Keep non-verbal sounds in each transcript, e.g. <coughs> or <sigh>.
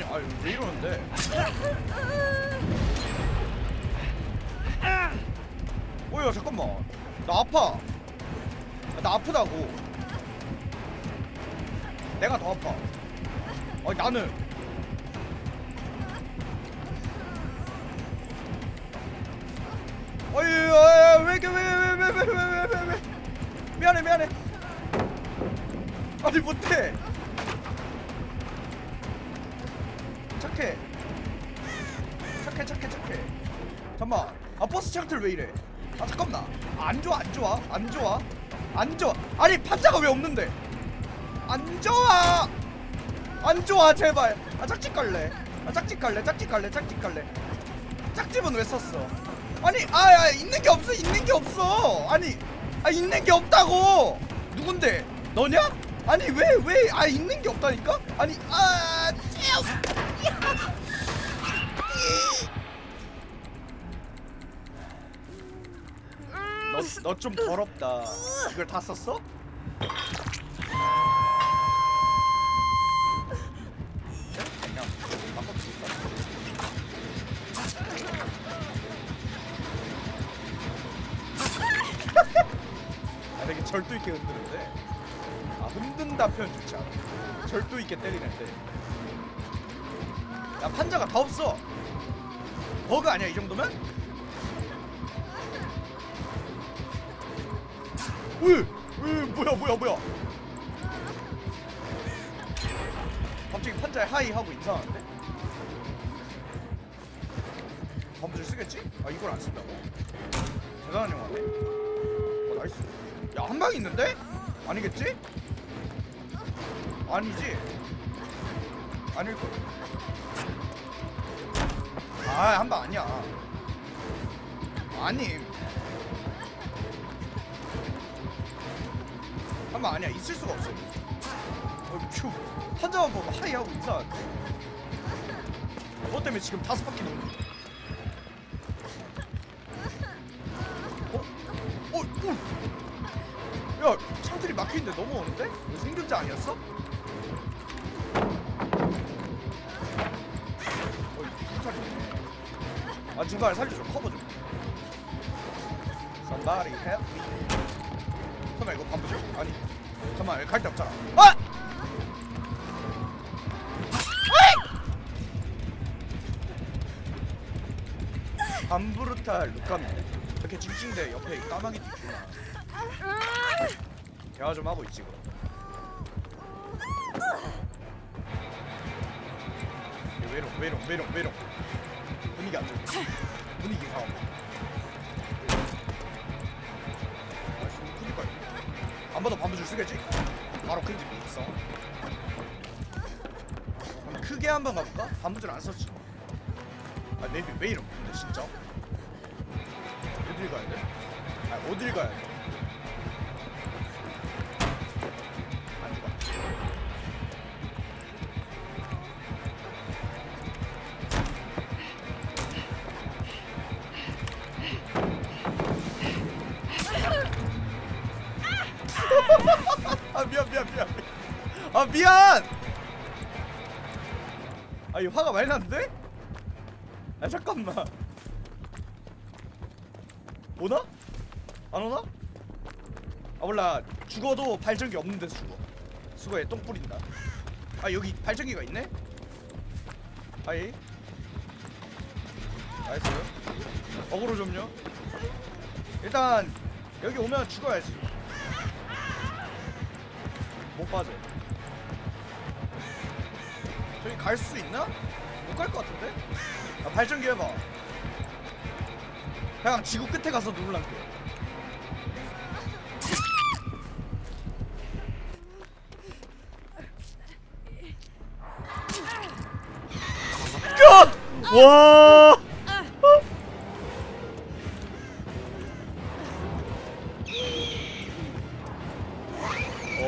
아니 아니 왜 이러는데? 오야 잠깐만. 나 아파. 나 아프다고. 내가 더 아파. 아니 나는. 어이 어이, 왜 이렇게 왜왜왜왜왜왜왜? 미안해 미안해. 아니 못해 스 차트를 왜 이래? 아 잠깐만. 아, 안 좋아 안 좋아 안 좋아 안 좋아. 아니 판자가 왜 없는데? 안 좋아! 안 좋아 제발. 아 짝짓 갈래. 아 짝짓 갈래 짝짓 갈래 짝짓 갈래. 짝집은 왜 썼어? 아니 아, 아 있는 게 없어 있는 게 없어. 아니 아 있는 게 없다고. 누군데? 너냐? 아니 왜 왜? 아 있는 게 없다니까? 아니 아너 너 좀 더럽다 이걸 다 썼어? 그냥 바꿔줄까? 아 되게 절도 있게 흔드는데 아 흔든다 표현 좋지 않아 절도 있게 때리는데 야 판자가 다 없어 버그 아니야 이 정도면? 으, 으 뭐야 뭐야 뭐야 갑자기 판자에 하이 하고 인사하는데? 범줄 쓰겠지? 아 이걸 안 쓴다고? 대단한 영화네 어 나이스 야한 방 있는데? 아니겠지? 아니지? 아닐걸 아한 방 아니야 아 방 아니야 있을 수가 없어 어, 휴 환자만 보고 하이 하고 인사하는데 그것 때문에 지금 다섯 바퀴 도는 어? 어? 어? 야 창틀이 막혀있는데 넘어오는데? 생존자 아니었어? 아 중간에 살려줘 커버 좀 Somebody help me 잠깐만 이거 반부죠? 아니 잠깐만 갈데 없잖아. 아! 암브루탈 루카미 이렇게 찡찡대 옆에 까마귀도 있구나. 대화 좀 하고 있지 그럼. 얘 외롱 외롱 외롱 외롱 분위기 안 좋아. 분위기 그 안 봐도 반부줄 쓰겠지 바로 큰집 있어 그럼 크게 한 번 가볼까? 반부줄 안 썼지 아 내비 왜 이러 근데 진짜 어딜 가야 돼? 아 어딜 가야 돼? 아 미안 미안 미안. 아 미안! 아이 화가 많이 났는데? 아 잠깐만. 오나? 안 오나? 아 몰라. 죽어도 발전기 없는 데서 죽어. 수고해 똥 뿌린다. 아 여기 발전기가 있네? 아이. 나이스 어그로 좀요. 일단 여기 오면 죽어야지 못 빠져. 저기 갈 수 있나? 못 갈 것 같은데? 아, 발전기 해봐. 그냥 지구 끝에 가서 누르란게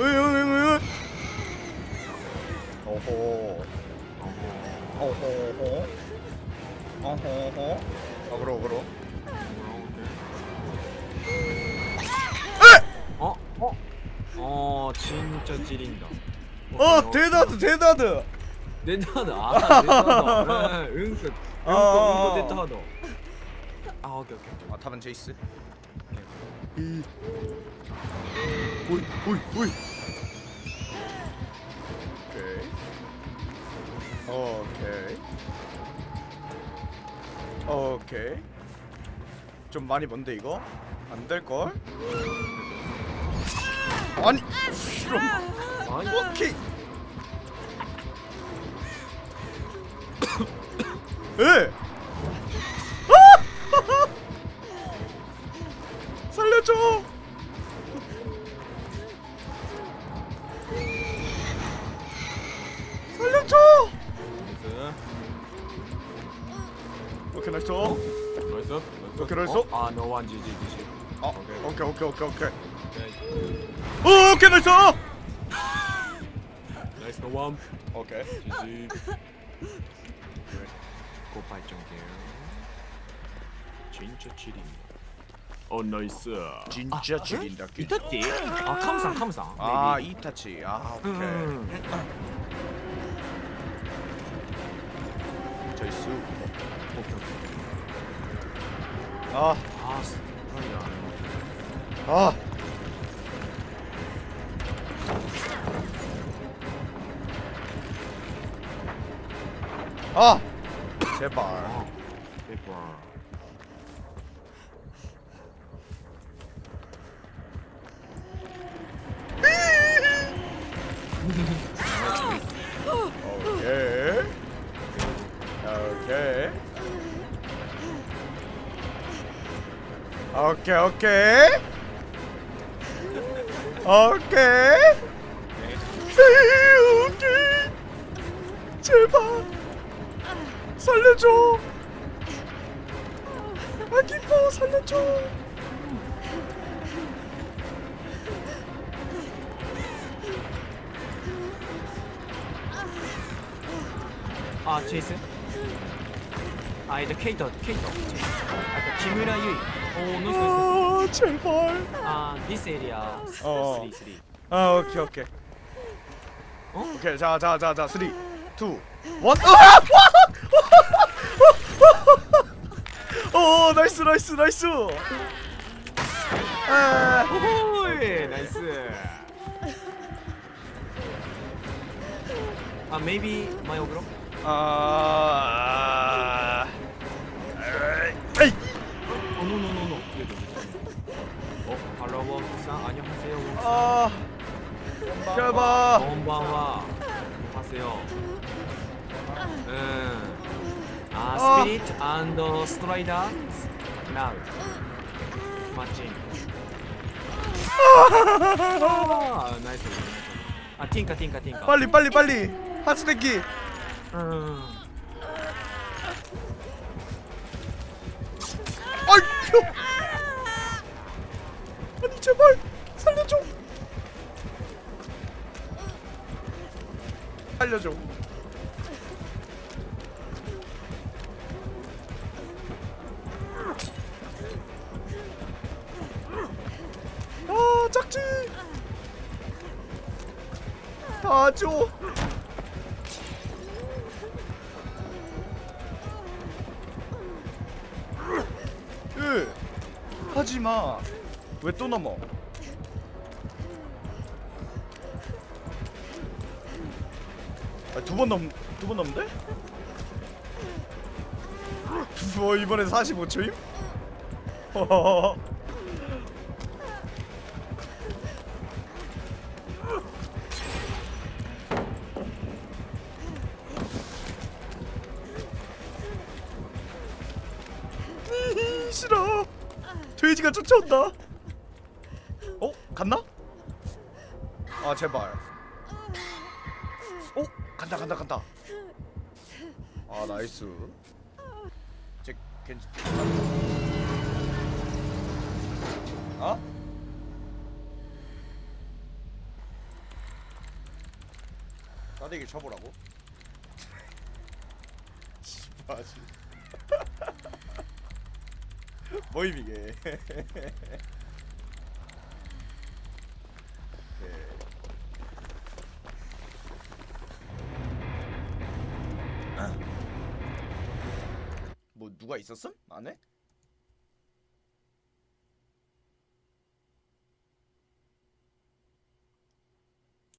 으으으으 어호 어호호 어호호 어그로 어그로 어? 어? 어 진짜 찌린다 어 대다드 대다드 대단하다 아 대단하다 응, 응급 응급 아, 아, 아. 응급 대단하다 아 오케이 오케이 오케이. 아 답은 제이스 오케이. 이 오이 오이 오이. 오케이. 오케이. 오케이. 좀 많이 먼데 이거? 안 될 걸? 아니 싫어 아니. 오케이. 에 <coughs> 나이스 오케이. 어? 아 노원 지지 지지 어 오케이. 오케이 오케이 오케이 오케이. 오 오케이 나이스! 나이스 노원 오케이. 지지. 고발정길 진짜 찌린다 어 나이스. 진짜 지린다 이타띠 아 감상 감상. 아 maybe. 이타치. 아 오케이. 음. 제이스 오케이 오케이 아. 아. 스타일이야 아. 아 제발. 아 대박 <laughs> 오케이 오케이. 오케이. 오케이. 제발. 살려줘. 아 기뻐 살려줘. 아 제이슨 아 이제 케이터 케이터. 제이슨. 아 김유라 유이. 오 노이스 노이스 아 제발. 아 this area. 어. 3 3아 오케이 오케이. 어? 오케이 자자자자 3 2 1오 나이스 나이스 나이스. 아. 오이 나이스. 아 maybe 마이 오그로? 아 노노노노 어 할로버 상 안녕하세요 상. 아 제발 건방와 안녕하세요. 음. 아 아. 스피릿 앤더 스트라이더 나우 마칭 아 나이스. 나이스 아 팅카 팅카 팅카. 빨리 빨리 빨리. 하츠데키. 음. 아니 제발 살려줘. 살려줘. 아 짝지. 다줘. 으 하지마 왜 또 넘어 아, 두번 넘, 두 번 넘는데? 뭐 이번에 45초임? 히히, 싫어 돼지가 쫓아온다 어? 갔나? 아 제발. 오 간다 간다 간다. 아 나이스. 제 괜찮 어? 나대기 쳐보라고? 씨바지 뭐임 이게 뭐 누가 있었음? 안에?